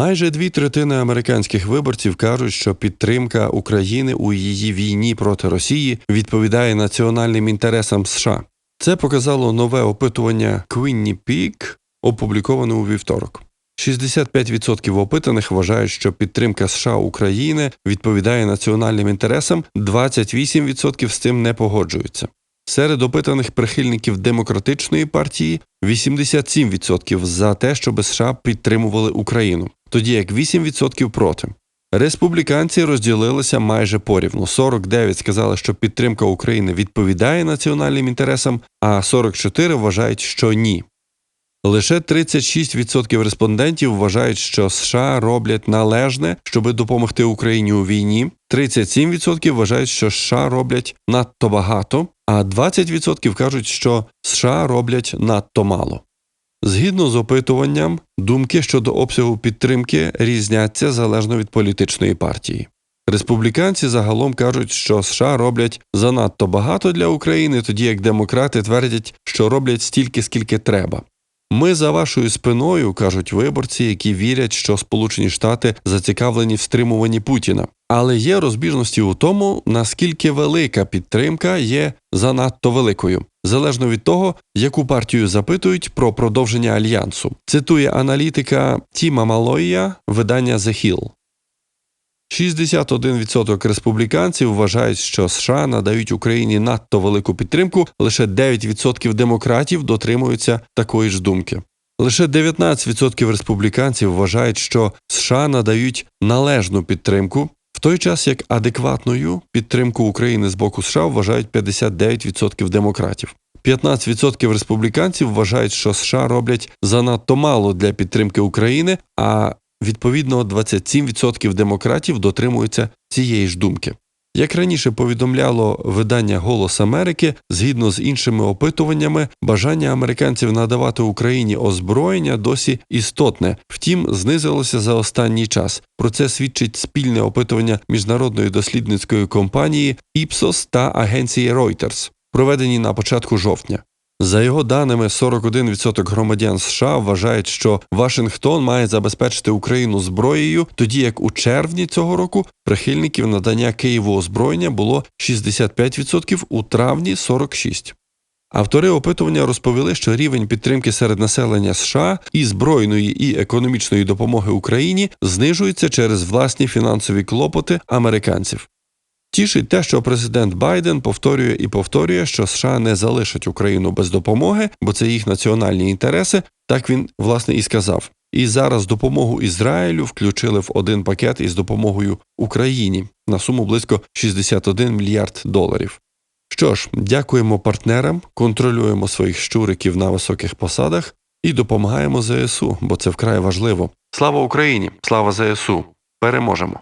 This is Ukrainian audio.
Майже дві третини американських виборців кажуть, що підтримка України у її війні проти Росії відповідає національним інтересам США. Це показало нове опитування Quinny Peak, опубліковане у вівторок. 65% опитаних вважають, що підтримка США України відповідає національним інтересам, 28% з цим не погоджуються. Серед опитаних прихильників демократичної партії 87% за те, щоб США підтримували Україну, тоді як 8% проти. Республіканці розділилися майже порівну. 49 сказали, що підтримка України відповідає національним інтересам, а 44 вважають, що ні. Лише 36% респондентів вважають, що США роблять належне, щоб допомогти Україні у війні. 37% вважають, що США роблять надто багато, а 20% кажуть, що США роблять надто мало. Згідно з опитуванням, думки щодо обсягу підтримки різняться залежно від політичної партії. Республіканці загалом кажуть, що США роблять занадто багато для України, тоді як демократи твердять, що роблять стільки, скільки треба. Ми за вашою спиною, кажуть виборці, які вірять, що Сполучені Штати зацікавлені в стримуванні Путіна. Але є розбіжності у тому, наскільки велика підтримка є занадто великою, залежно від того, яку партію запитують про продовження альянсу. Цитує аналітика Тіма Малоя, видання The Hill. 61% республіканців вважають, що США надають Україні надто велику підтримку, лише 9% демократів дотримуються такої ж думки. Лише 19% республіканців вважають, що США надають належну підтримку, в той час як адекватною підтримку України з боку США вважають 59% демократів. 15% республіканців вважають, що США роблять занадто мало для підтримки України, а відповідно 27% демократів дотримуються цієї ж думки. Як раніше повідомляло видання Голос Америки, згідно з іншими опитуваннями, бажання американців надавати Україні озброєння досі істотне, втім, знизилося за останній час. Про це свідчить спільне опитування міжнародної дослідницької компанії Ipsos та агенції Reuters, проведені на початку жовтня. За його даними, 41% громадян США вважають, що Вашингтон має забезпечити Україну зброєю, тоді як у червні цього року прихильників надання Києву озброєння було 65%, у травні 46%. Автори опитування розповіли, що рівень підтримки серед населення США і збройної і економічної допомоги Україні знижується через власні фінансові клопоти американців. Тішить те, що президент Байден повторює і повторює, що США не залишать Україну без допомоги, бо це їх національні інтереси. Так він власне і сказав. І зараз допомогу Ізраїлю включили в один пакет із допомогою Україні на суму близько 61 мільярд доларів. Що ж, дякуємо партнерам, контролюємо своїх щуриків на високих посадах і допомагаємо ЗСУ, бо це вкрай важливо. Слава Україні! Слава ЗСУ! Переможемо!